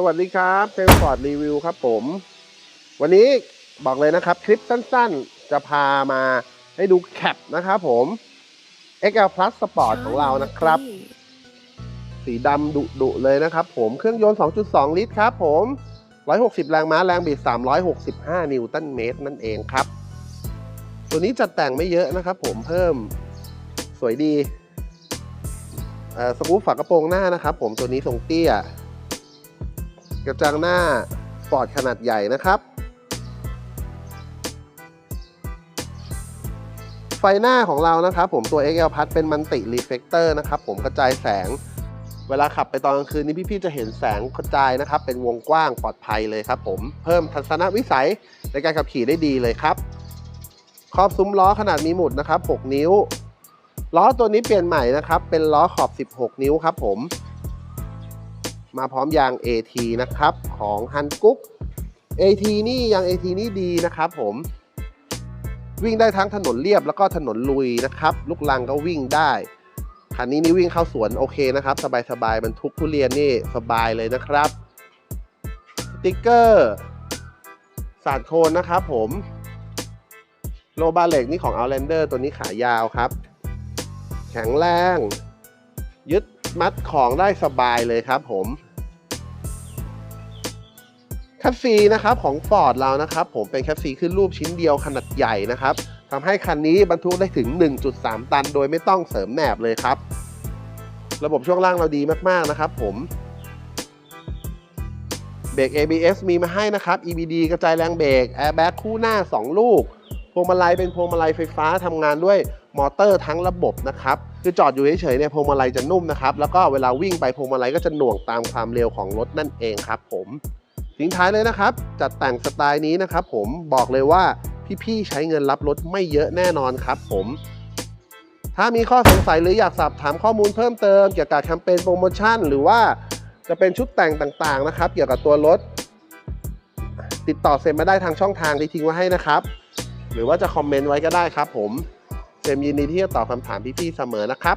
สวัสดีครับเซลฟอร์ดรีวิวครับผม วันนี้บอกเลยนะครับ คลิปสั้นๆ จะพามาให้ดูแคปนะครับผม XL Plus Sport ของเรานะครับ สีดำดุดุๆเลยนะครับผมเครื่องยนต์ 2.2 ลิตรครับผม 160 แรงม้าแรงบิด 365 นิวตันเมตรนั่นเองครับ ตัวนี้จัดแต่งไม่เยอะนะครับผมเพิ่มสวยดีเอ่อสกู๊ปฝากระโปรงหน้านะครับผมตัวนี้ทรงเตี้ย กระจังหน้าสปอร์ตขนาดใหญ่นะครับ ไฟหน้าของเรานะครับ ผมตัว XL Plus เป็นมันติรีเฟกเตอร์นะครับผมกระจายแสง เวลาขับไปตอนกลางคืนนี้พี่ๆจะเห็นแสงกระจายนะครับ เป็นวงกว้างปลอดภัยเลยครับ ผมเพิ่มทัศนวิสัยในการขับขี่ได้ดีเลยครับครอบซุ้มล้อขนาดมีหมุดนะครับ 6 นิ้ว ล้อตัวนี้เปลี่ยนใหม่นะครับ เป็นล้อขอบ 16 นิ้วครับ ผม มาพร้อมยาง AT นะครับ ของฮันกุ๊ก AT นี่ยาง AT นี่ดีนะครับผม วิ่งได้ทั้งถนนเรียบแล้วก็ถนนลุยนะครับ ลูกลังก็วิ่งได้คันนี้นี่วิ่งเข้าสวนโอเคนะครับ สบายๆบรรทุกทุเรียนนี่สบายเลยนะครับสติกเกอร์สาดโคนนะครับผมโลบาเล็กนี่ของ Outlander ตัวนี้ขายาวครับ แข็งแรง ยึด มัดของได้สบายเลยครับผมแคปซีนะครับของ Ford เรานะครับ ผมเป็นแคปซีขึ้นรูปชิ้นเดียวขนาดใหญ่นะครับทำให้คันนี้บรรทุกได้ถึง 1.3 ตัน โดยไม่ต้องเสริมแหนบเลยครับ ระบบช่วงล่างเราดีมากๆนะครับ ผมเบรก ABS มีมาให้นะครับ EBD กระจายแรงเบรก Airbag คู่หน้า 2 ลูกพวงมาลัยเป็นพวงมาลัยไฟฟ้าทำงานด้วย มอเตอร์ทั้งระบบนะครับคือจอดอยู่เฉยๆเนี่ยพวงมาลัยจะนุ่มนะครับแล้วก็เวลาวิ่งไปพวงมาลัยก็จะหน่วงตามความเร็วของรถนั่นเองครับผมทิ้งท้ายเลยนะครับ จัดแต่งสไตล์นี้นะครับผมบอกเลยว่าพี่ๆใช้เงินรับรถไม่เยอะแน่นอนครับผมถ้ามีข้อสงสัยหรืออยากสอบถามข้อมูลเพิ่มเติมเกี่ยวกับแคมเปญโปรโมชั่น หรือว่าจะเป็นชุดแต่งต่างๆนะครับ เกี่ยวกับตัวรถ ติดต่อเซมมาได้ทางช่องทางที่ทิ้งไว้ให้นะครับ หรือว่าจะคอมเมนต์ไว้ก็ได้ครับผม เซมยินดีที่จะตอบคำถามพี่ๆเสมอนะครับ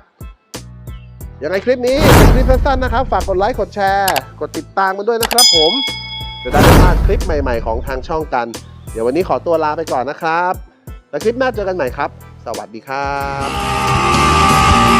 ยังไงคลิปนี้เป็นคลิปสั้นๆนะครับ ฝากกดไลค์กดแชร์ กดติดตามกันด้วยนะครับผมจะได้ไม่พลาดคลิปใหม่ ๆ ของทางช่องกัน เดี๋ยววันนี้ขอตัวลาไปก่อนนะครับ แล้วคลิปหน้าเจอกันใหม่ครับ สวัสดีครับ